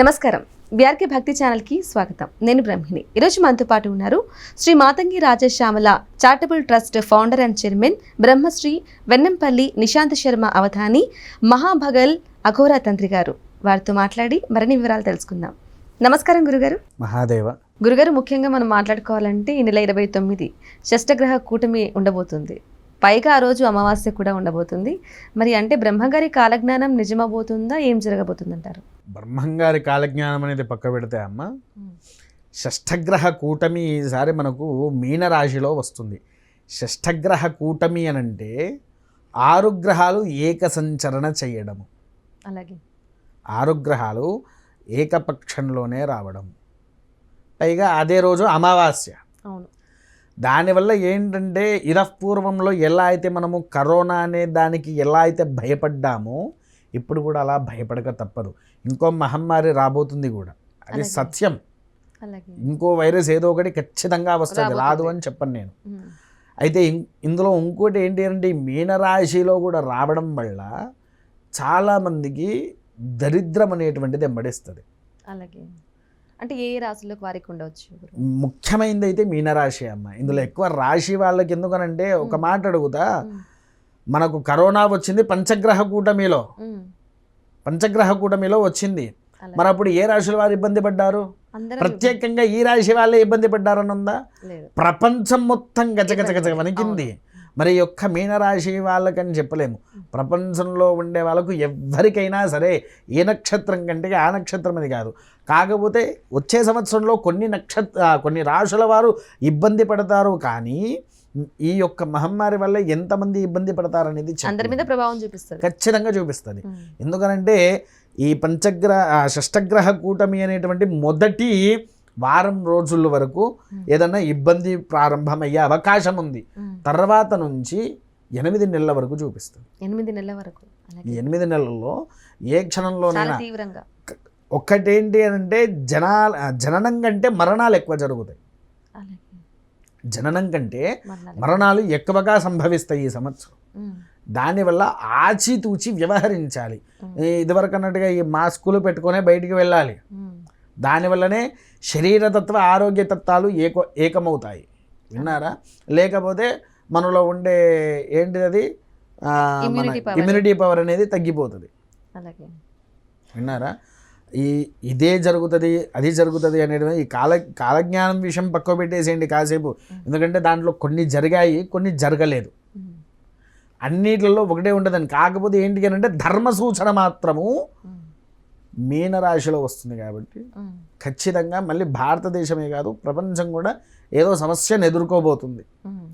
నమస్కారం. బీఆర్కే భక్తి ఛానల్కి స్వాగతం. నేను బ్రహ్మిణి. ఈరోజు మనతో పాటు ఉన్నారు Shri Matangi Rajashyamala charitable trust founder and chairman Brahmashri Vennampalli Nishanth Sharma Avadhani మహాభగల్ Aghora తంత్రి గారు. వారితో మాట్లాడి మరిన్ని వివరాలు తెలుసుకుందాం. నమస్కారం గురుగారు. మహాదేవ. గురుగారు ముఖ్యంగా మనం మాట్లాడుకోవాలంటే ఈ నెల ఇరవై తొమ్మిది షష్టగ్రహ కూటమి ఉండబోతుంది. పైగా ఆ రోజు అమావాస్య కూడా ఉండబోతుంది. మరి అంటే బ్రహ్మగారి కాలజ్ఞానం నిజమబోతుందా ఏం జరగబోతుంది అంటారు బ్రహ్మంగారి కాలజ్ఞానం అనేది పక్క పెడితే అమ్మ షష్ఠగ్రహ కూటమి ఈసారి మనకు మీనరాశిలో వస్తుంది. షష్ఠగ్రహ కూటమి అని అంటే ఆరు గ్రహాలు ఏక సంచరణ చేయడము. అలాగే. ఆరు గ్రహాలు ఏకపక్షంలోనే రావడం. పైగా అదే రోజు అమావాస్య. అవును. దానివల్ల ఏంటంటే ఇరపూర్వంలో ఎలా అయితే మనము కరోనా అనే దానికి ఎలా అయితే భయపడ్డామో ఇప్పుడు కూడా అలా భయపడక తప్పదు ఇంకో మహమ్మారి రాబోతుంది కూడా అది. సత్యం అలాగే ఇంకో వైరస్ ఏదో ఒకటి ఖచ్చితంగా వస్తుంది. రాదు అని చెప్పను నేను. అయితే ఇందులో ఇంకోటి ఏంటి అంటే మీనరాశిలో కూడా రావడం వల్ల చాలామందికి దరిద్రం అనేటువంటిది ఎంబడిస్తుంది అలాగే అంటే ఏ రాశులకు వారికి ఉండవచ్చు? ముఖ్యమైనది అయితే మీనరాశి అమ్మ ఇందులో ఎక్కువ రాశి వాళ్ళకి ఎందుకనంటే ఒక మాట అడుగుతా. మనకు కరోనా వచ్చింది పంచగ్రహ కూటమిలో. పంచగ్రహ కూటమిలో వచ్చింది. మరి అప్పుడు ఏ రాశుల వారు ఇబ్బంది పడ్డారు? ప్రత్యేకంగా ఈ రాశి వాళ్ళే ఇబ్బంది పడ్డారని ఉందా ప్రపంచం మొత్తం గజగజ గజ ఇబ్బంది. వణికింది. మరి యొక్క మీనరాశి వాళ్ళకని చెప్పలేము. ప్రపంచంలో ఉండే వాళ్ళకు ఎవరికైనా సరే ఏ నక్షత్రం కంటే ఆ నక్షత్రం అది కాదు. కాకపోతే వచ్చే సంవత్సరంలో కొన్ని నక్షత్ర కొన్ని రాశుల వారు ఇబ్బంది పడతారు. కానీ ఈ యొక్క మహమ్మారి వల్ల ఎంతమంది ఇబ్బంది పడతారనేది. అందరి మీద ప్రభావం చూపిస్తారు ఖచ్చితంగా చూపిస్తుంది. ఎందుకనంటే ఈ పంచగ్రహ షష్టగ్రహ కూటమి అనేటువంటి మొదటి వారం రోజుల వరకు. ఏదన్నా ఇబ్బంది ప్రారంభమయ్యే అవకాశం ఉంది. తర్వాత నుంచి ఎనిమిది నెలల వరకు చూపిస్తుంది ఎనిమిది నెలల వరకు ఎనిమిది నెలల్లో ఏ క్షణంలోనైనా తీవ్రంగా ఒక్కటేంటి అంటే జనాల జననం కంటే మరణాలు ఎక్కువ జరుగుతాయి జననం కంటే మరణాలు. ఎక్కువగా సంభవిస్తాయి ఈ సంవత్సరం. దానివల్ల ఆచితూచి వ్యవహరించాలి. ఇదివరకు అన్నట్టుగా ఈ మాస్కులు పెట్టుకునే బయటికి వెళ్ళాలి. దానివల్లనే శరీరతత్వ ఆరోగ్య తత్వాలు ఏక ఏకమవుతాయి. విన్నారా? లేకపోతే మనలో ఉండే ఏంటిది అది? మన. ఇమ్యూనిటీ పవర్ అనేది తగ్గిపోతుంది. అలాగే. విన్నారా? ఈ ఇదే జరుగుతుంది అది జరుగుతుంది అనేది ఈ కాల కాలజ్ఞానం విషయం పక్కకు పెట్టేసేయండి కాసేపు ఎందుకంటే దాంట్లో కొన్ని జరిగాయి కొన్ని జరగలేదు. అన్నిట్లలో ఒకటే ఉంటుందని కాకపోతే ఏంటి అని అంటే ధర్మ సూచన మాత్రము. మీనరాశిలో వస్తుంది కాబట్టి. ఖచ్చితంగా మళ్ళీ భారతదేశమే కాదు ప్రపంచం కూడా ఏదో సమస్యను ఎదుర్కోబోతుంది.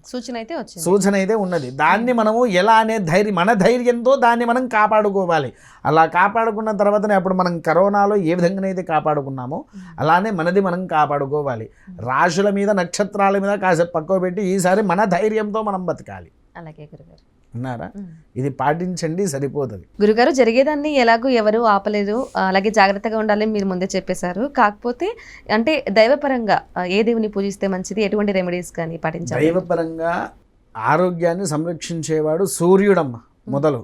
సూచన అయితే వచ్చింది. సూచన అయితే ఉన్నది. దాన్ని మనము ఎలా అనే ధైర్యం మన ధైర్యంతో దాన్ని మనం కాపాడుకోవాలి. అలా కాపాడుకున్న తర్వాతనే అప్పుడు మనం కరోనాలో ఏ విధంగానైతే కాపాడుకున్నామో అలానే మనది మనం కాపాడుకోవాలి. రాశుల మీద నక్షత్రాల మీద కాసేపు పక్కకు పెట్టి ఈసారి మన ధైర్యంతో మనం బతకాలి. అలాగే గురుగారు. విన్నారా ఉమ్. ఇది పాటించండి సరిపోతుంది. గురుగారు జరిగేదాన్ని ఎలాగూ ఎవరు ఆపలేదు. అలాగే జాగ్రత్తగా ఉండాలని మీరు ముందే చెప్పేశారు. కాకపోతే అంటే దైవపరంగా ఏ దేవుని పూజిస్తే మంచిది? ఎటువంటి రెమెడీస్ కానీ పాటించాలి? దైవపరంగా ఆరోగ్యాన్ని సంరక్షించేవాడు సూర్యుడమ్మ మొదలు.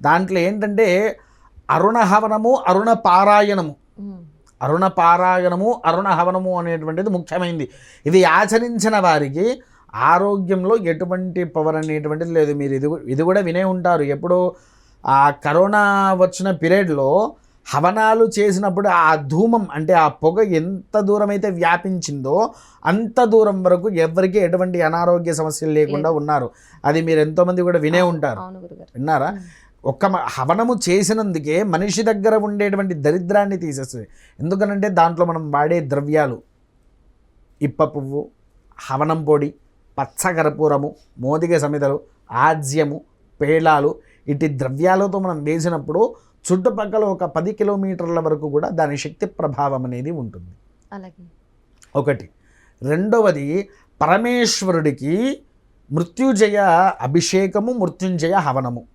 దాంట్లో ఏంటంటే అరుణ హవనము అరుణ పారాయణము. అరుణ పారాయణము అరుణ హవనము అనేటువంటిది ముఖ్యమైనది ఇది ఆచరించిన వారికి ఆరోగ్యంలో ఎటువంటి పవర్ అనేటువంటిది లేదు. మీరు ఇది ఇది కూడా వినే ఉంటారు. ఎప్పుడు ఆ కరోనా వచ్చిన పీరియడ్లో హవనాలు చేసినప్పుడు ఆ ధూమం అంటే ఆ పొగ ఎంత దూరం అయితే వ్యాపించిందో అంత దూరం వరకు ఎవరికి ఎటువంటి అనారోగ్య సమస్యలు లేకుండా ఉన్నారు. అది మీరు ఎంతోమంది కూడా వినే ఉంటారు. విన్నారా. ఒక్క హవనము చేసినందుకే మనిషి దగ్గర ఉండేటువంటి దరిద్రాన్ని తీసేస్తుంది. ఎందుకనంటే దాంట్లో మనం వాడే ద్రవ్యాలు. ఇప్ప పువ్వు హవనం పొడి పచ్చకర్పూరము మోదిగ సమిదలు ఆజ్యము పేళాలు ఇటు ద్రవ్యాలతో మనం వేసినప్పుడు చుట్టుపక్కల ఒక పది కిలోమీటర్ల వరకు కూడా దాని శక్తి ప్రభావం అనేది ఉంటుంది. అలాగే. ఒకటి. రెండవది పరమేశ్వరుడికి మృత్యుంజయ అభిషేకము మృత్యుంజయ హవనము.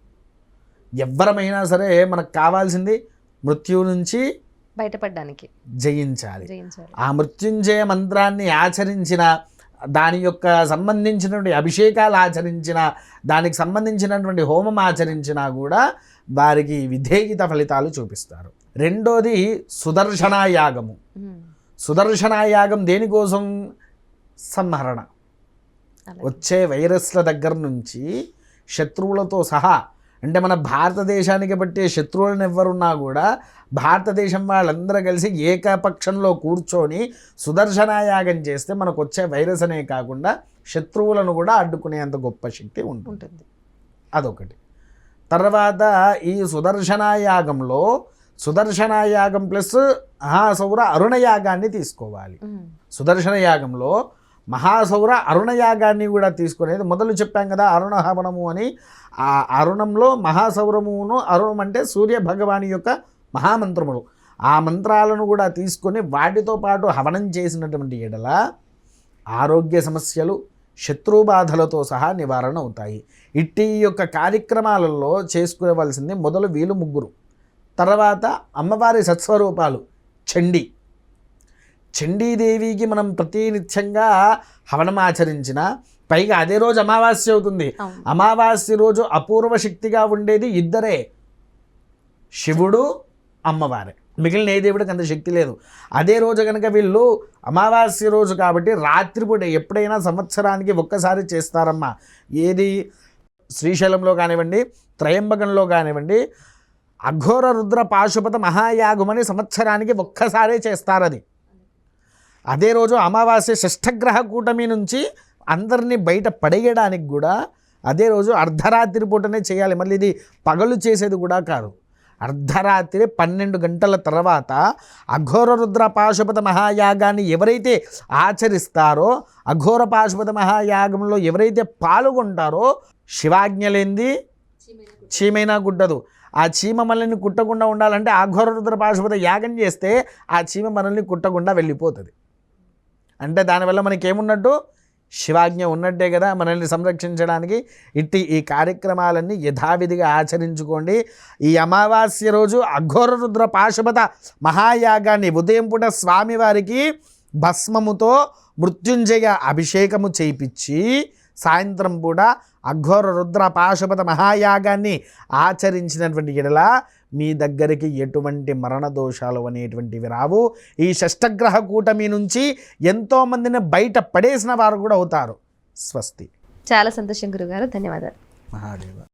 ఎవ్వరమైనా సరే మనకు కావాల్సింది మృత్యు నుంచి బయటపడడానికి. జయించాలి. జయించాలి. ఆ మృత్యుంజయ మంత్రాన్ని ఆచరించిన దాని యొక్క సంబంధించినటువంటి అభిషేకాలు ఆచరించిన దానికి సంబంధించినటువంటి హోమం ఆచరించినా కూడా వారికి విధేయిత ఫలితాలు చూపిస్తారు రెండోది సుదర్శన యాగము. సుదర్శన యాగం దేనికోసం సంహరణ. వచ్చే వైరస్ల దగ్గర నుంచి శత్రువులతో సహా అంటే మన భారతదేశానికి బట్టే శత్రువులను ఎవరున్నా కూడా భారతదేశం వాళ్ళందరూ కలిసి ఏకపక్షంలో కూర్చొని సుదర్శన యాగం చేస్తే మనకు వచ్చే వైరస్ అనే కాకుండా శత్రువులను కూడా అడ్డుకునేంత గొప్ప శక్తి ఉంటుంది. ఉంటుంది. అదొకటి. తర్వాత ఈ సుదర్శన యాగంలో సుదర్శన యాగం ప్లస్ మహాసౌర అరుణ యాగాన్ని తీసుకోవాలి. సుదర్శన యాగంలో మహాసౌర అరుణయాగాన్ని కూడా తీసుకునేది. మొదలు చెప్పాం కదా అరుణ హవనము అని. ఆ అరుణంలో మహాసౌరమును అరుణం అంటే సూర్య భగవాని యొక్క మహామంత్రములు. ఆ మంత్రాలను కూడా తీసుకొని వాటితో పాటు హవనం చేసినటువంటి ఎడల ఆరోగ్య సమస్యలు శత్రుబాధలతో సహా నివారణ అవుతాయి. ఇట్టి యొక్క కార్యక్రమాలలో చేసుకోవలసింది మొదలు వీలు ముగ్గురు తర్వాత అమ్మవారి సత్స్వరూపాలు చండీ. చండీదేవికి మనం ప్రతినిత్యంగా హవనం ఆచరించిన పైగా అదే రోజు అమావాస్య అవుతుంది. అమావాస్య రోజు అపూర్వ శక్తిగా ఉండేది ఇద్దరే. శివుడు అమ్మవారే. మిగిలిన ఏ దేవుడికి అంత శక్తి లేదు. అదే రోజు కనుక వీళ్ళు అమావాస్య రోజు కాబట్టి రాత్రిపూట ఎప్పుడైనా సంవత్సరానికి ఒక్కసారి చేస్తారమ్మా. ఏది? శ్రీశైలంలో కానివ్వండి త్రయంబకంలో కానివ్వండి అఘోర రుద్ర పాశుపత మహాయాగమని సంవత్సరానికి ఒక్కసారే చేస్తారు అదే రోజు అమావాస్య షష్ఠగ్రహ కూటమి నుంచి అందరినీ బయట పడేయడానికి కూడా అదే రోజు అర్ధరాత్రి పూటనే చేయాలి. మళ్ళీ ఇది పగలు చేసేది కూడా కాదు. అర్ధరాత్రి పన్నెండు గంటల తర్వాత అఘోర రుద్ర పాశుపత మహాయాగాన్ని ఎవరైతే ఆచరిస్తారో అఘోర పాశుపత మహాయాగంలో ఎవరైతే పాల్గొంటారో శివాజ్ఞలేంది? చీమైనా గుడ్డదు. ఆ చీమ మనల్ని కుట్టకుండా ఉండాలంటే అఘోర రుద్ర పాశుపత యాగం చేస్తే ఆ చీమ మనల్ని కుట్టకుండా వెళ్ళిపోతుంది. అంటే దానివల్ల మనకి ఏమున్నట్టు శివాజ్ఞ ఉన్నట్టే కదా మనల్ని సంరక్షించడానికి. ఇట్టి ఈ కార్యక్రమాలన్నీ యథావిధిగా ఆచరించుకోండి. ఈ అమావాస్య రోజు అఘోర రుద్ర పాశుపత మహాయాగాన్ని ఉదయం పూట స్వామివారికి భస్మముతో మృత్యుంజయ అభిషేకము చేయించి సాయంత్రం పూట అఘోర రుద్ర పాశుపత మహాయాగాన్ని ఆచరించినటువంటి ఎడల మీ దగ్గరికి ఎటువంటి మరణ దోషాలు అనేటువంటివి రావు. ఈ షష్టగ్రహ కూటమి నుంచి ఎంతోమందిని బయట పడేసిన వారు కూడా అవుతారు. స్వస్తి. చాలా సంతోషం గురుగారు. ధన్యవాదాలు. మహాదేవ.